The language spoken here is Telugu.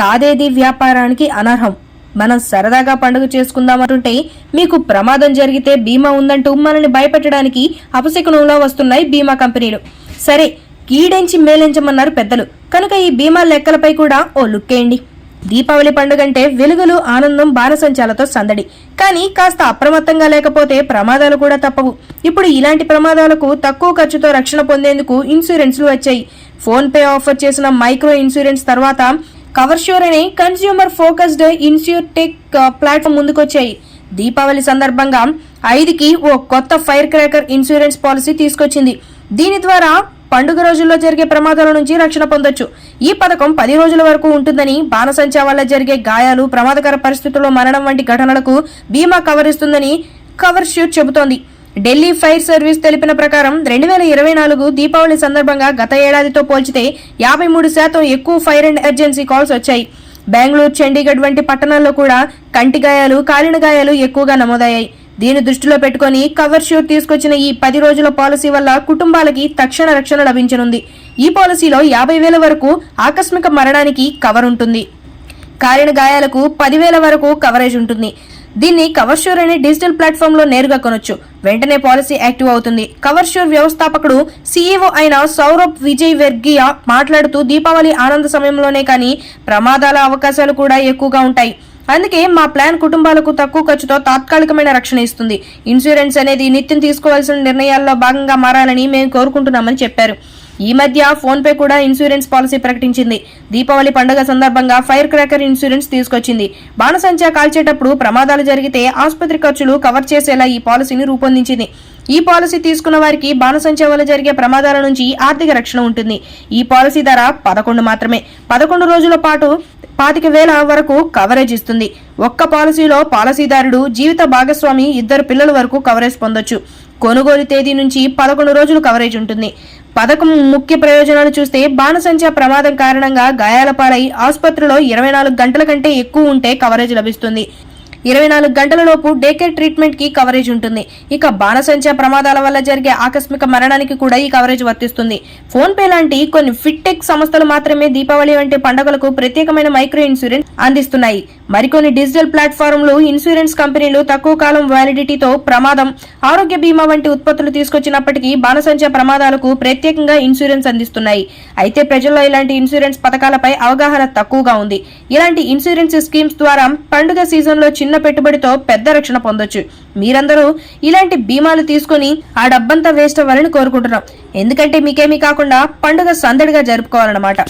కాదేది వ్యాపారానికి అనర్హం? మనం సరదాగా పండుగ చేసుకుందామంటుంటే మీకు ప్రమాదం జరిగితే బీమా ఉందంటూ మనల్ని భయపెట్టడానికి అపశకునంలో వస్తున్నాయి బీమా కంపెనీలు. సరే కీడెంచి మేలించమన్నారు పెద్దలు. కనుక ఈ బీమా లెక్కలపై కూడా ఓ లుక్కేయండి దీపావళి పండుగంటే వెలుగులు ఆనందం బాణసంచాలతో సందడి. కానీ కాస్త అప్రమత్తంగా లేకపోతే ప్రమాదాలు కూడా తప్పవు. ఇప్పుడు ఇలాంటి ప్రమాదాలకు తక్కువ ఖర్చుతో రక్షణ పొందేందుకు ఇన్సూరెన్స్లు వచ్చాయి. ఫోన్పే ఆఫర్ చేసిన మైక్రో ఇన్సూరెన్స్ తర్వాత కవర్ షూర్ అనే కన్స్యూమర్ ఫోకస్డ్ ఇన్స్యూటెక్ ప్లాట్ఫామ్ ముందుకొచ్చాయి. దీపావళి సందర్భంగా ఐదుకి ఓ కొత్త ఫైర్ క్రాకర్ ఇన్సూరెన్స్ పాలసీ తీసుకొచ్చింది. దీని ద్వారా పండుగ రోజుల్లో జరిగే ప్రమాదాల నుంచి రక్షణ పొందొచ్చు. ఈ పథకం పది రోజుల వరకు ఉంటుందని బాణసంచా వల్ల జరిగే గాయాలు ప్రమాదకర పరిస్థితుల్లో మరణం వంటి ఘటనలకు బీమా కవర్ ఇస్తుందని కవర్ షూట్ చెబుతోంది. ఢిల్లీ ఫైర్ సర్వీస్ తెలిపిన ప్రకారం రెండు వేల ఇరవై నాలుగు దీపావళి సందర్భంగా గత ఏడాదితో పోల్చితే యాభై మూడు శాతం ఎక్కువ ఫైర్ అండ్ ఎమర్జెన్సీ కాల్స్ వచ్చాయి. బెంగళూరు చండీగఢ్ వంటి పట్టణాల్లో కూడా కంటి గాయాలు కాలిన గాయాలు ఎక్కువగా నమోదయ్యాయి. దీని దృష్టిలో పెట్టుకుని కవర్ షూర్ తీసుకొచ్చిన ఈ పది రోజుల పాలసీ వల్ల కుటుంబాలకి తక్షణ రక్షణ లభించనుంది. ఈ పాలసీలో యాభై వేల వరకు ఆకస్మిక మరణానికి కవర్ ఉంటుంది. కాలిన గాయాలకు పదివేల వరకు కవరేజ్ ఉంటుంది. దీన్ని కవర్ షూర్ అనే డిజిటల్ ప్లాట్ఫామ్లో నేరుగా కొనొచ్చు. వెంటనే పాలసీ యాక్టివ్ అవుతుంది. కవర్ షూర్ వ్యవస్థాపకుడు సీఈఓ అయిన సౌరభ్ విజయ్ వెర్గియా మాట్లాడుతూ దీపావళి ఆనంద సమయంలోనే కానీ ప్రమాదాల అవకాశాలు కూడా ఎక్కువగా ఉంటాయి. అందుకే మా ప్లాన్ కుటుంబాలకు తక్కువ ఖర్చుతో తాత్కాలికమైన రక్షణ ఇస్తుంది. ఇన్సూరెన్స్ అనేది నిత్యం తీసుకోవాల్సిన నిర్ణయాల్లో భాగంగా మారాలని మేము కోరుకుంటున్నామని చెప్పారు. ఈ మధ్య ఫోన్ పే కూడా ఇన్సూరెన్స్ పాలసీ ప్రకటించింది. దీపావళి పండుగ సందర్భంగా ఫైర్ క్రాకర్ ఇన్సూరెన్స్ తీసుకొచ్చింది. బాణసంచా కాల్చేటప్పుడు ప్రమాదాలు జరిగితే ఆసుపత్రి ఖర్చులు కవర్ చేసేలా ఈ పాలసీని రూపొందించింది. ఈ పాలసీ తీసుకున్న వారికి బాణసంచా వల్ల జరిగే ప్రమాదాల నుంచి ఆర్థిక రక్షణ ఉంటుంది. ఈ పాలసీ ధర పదకొండు మాత్రమే. పదకొండు రోజుల పాటు పాతిక వేల వరకు కవరేజ్ ఇస్తుంది. ఒక్క పాలసీలో పాలసీదారుడు జీవిత భాగస్వామి ఇద్దరు పిల్లల వరకు కవరేజ్ పొందొచ్చు. కొనుగోలు తేదీ నుంచి పదకొండు రోజులు కవరేజ్ ఉంటుంది. పథకం ముఖ్య ప్రయోజనాలు చూస్తే బాణసంచ ప్రమాదం కారణంగా గాయాల పాలై ఆసుపత్రిలో ఇరవై నాలుగు గంటల కంటే ఎక్కువ ఉంటే కవరేజ్ లభిస్తుంది. ఇరవై నాలుగు గంటలలోపు డేకేర్ ట్రీట్మెంట్కి కవరేజ్ ఉంటుంది. ఇక బాణసంచ ప్రమాదాల వల్ల జరిగే ఆకస్మిక మరణానికి కూడా ఈ కవరేజ్ వర్తిస్తుంది. ఫోన్ పే లాంటి కొన్ని ఫిట్టెక్ సంస్థలు మాత్రమే దీపావళి వంటి పండుగలకు ప్రత్యేకమైన మైక్రో ఇన్సూరెన్స్ అందిస్తున్నాయి. మరికొన్ని డిజిటల్ ప్లాట్ఫారంలు ఇన్సూరెన్స్ కంపెనీలు తక్కువ కాలం వ్యాలిడిటీతో ప్రమాదం ఆరోగ్య బీమా వంటి ఉత్పత్తులు తీసుకొచ్చినప్పటికీ బాణసంచ ప్రమాదాలకు ప్రత్యేకంగా ఇన్సూరెన్స్ అందిస్తున్నాయి. అయితే ప్రజల్లో ఇలాంటి ఇన్సూరెన్స్ పథకాలపై అవగాహన తక్కువగా ఉంది. ఇలాంటి ఇన్సూరెన్స్ స్కీమ్స్ ద్వారా పండుగ సీజన్లో చిన్న పెట్టుబడితో పెద్ద రక్షణ పొందొచ్చు. మీరందరూ ఇలాంటి బీమాలు తీసుకుని ఆ డబ్బంతా వేస్ట్ అవ్వాలని కోరుకుంటున్నాం. ఎందుకంటే మీకేమీ కాకుండా పండుగ సందడిగా జరుపుకోవాలన్నమాట.